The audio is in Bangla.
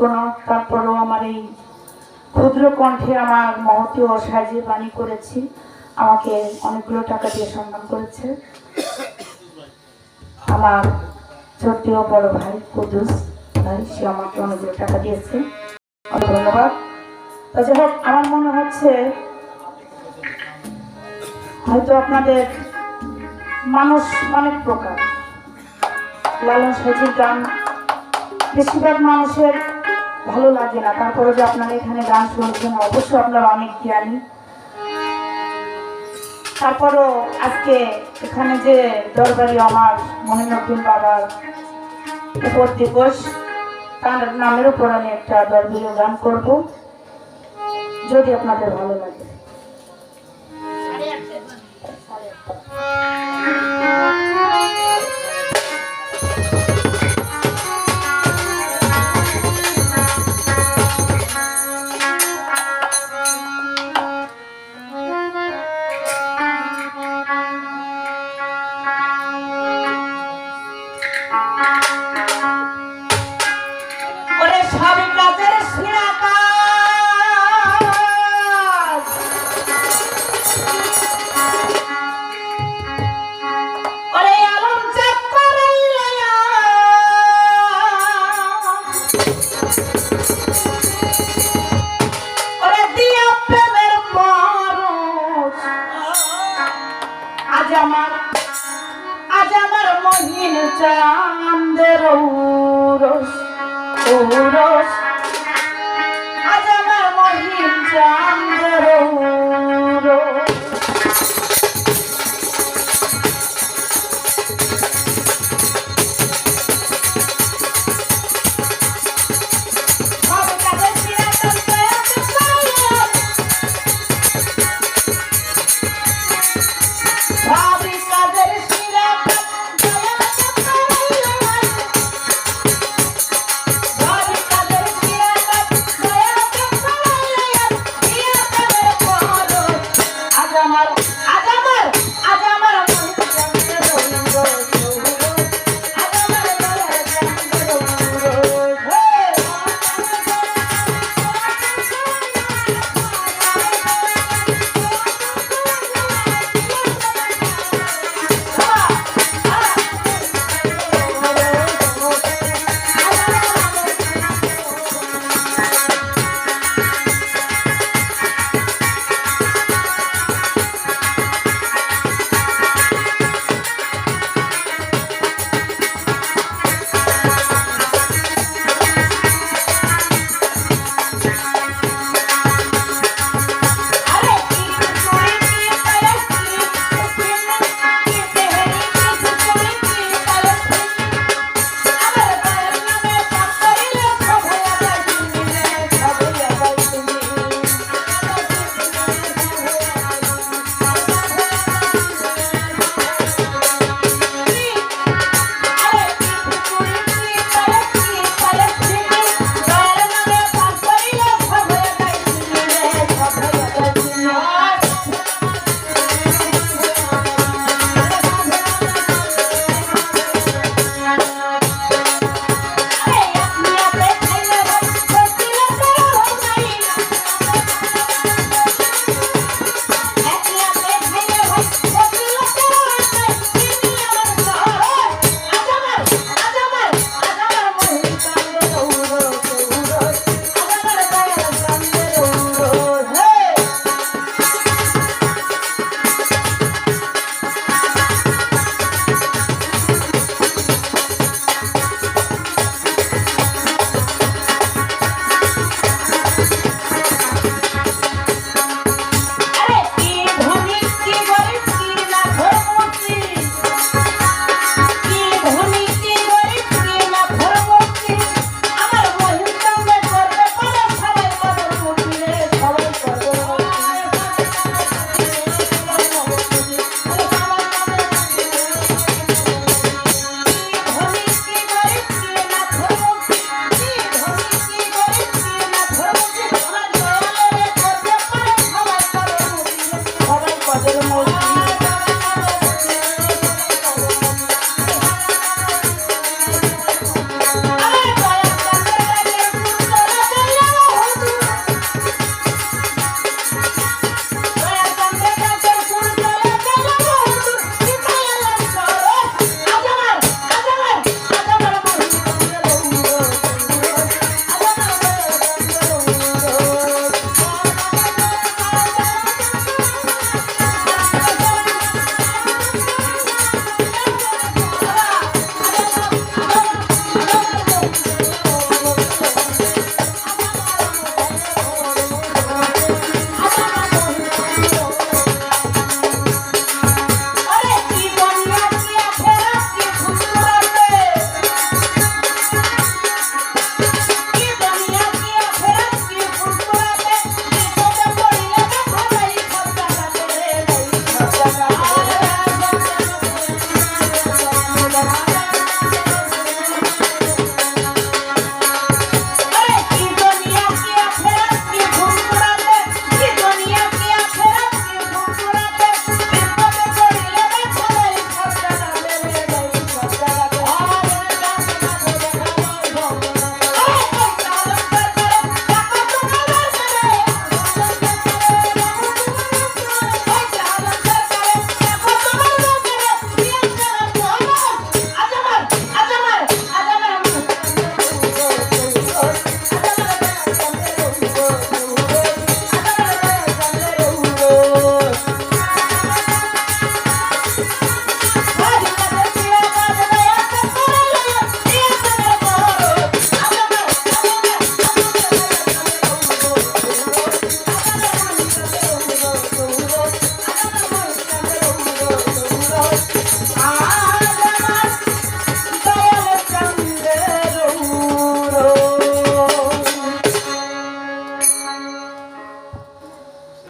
কোনো তারপরেও আমার এই ক্ষুদ্র কণ্ঠে আমার মহতি ও বাণী করেছি। আমাকে অনেকগুলো টাকা দিয়ে সম্মান করেছে। আমার বড় ভাই কুদুস ভাই, সে আমাকে অনেকগুলো টাকা দিয়েছে। অনেক ধন্যবাদ। যাই হোক, আমার মনে হচ্ছে হয়তো আপনাদের মানুষ অনেক প্রকার। লালন গান, বেশিরভাগ মানুষের ভালো লাগে না। তারপরে যে আপনারা এখানে গান শুনছেন অবশ্যই আপনারা অনেক জ্ঞানী। তারপরও আজকে এখানে যে দরবারি আমার মহিনুদ্দিন বাবার উপর দিবস, তার নামের উপর আমি একটা দরবারি গান করব। যদি আপনাদের ভালো লাগে। মহিন চাঁদের ঔরস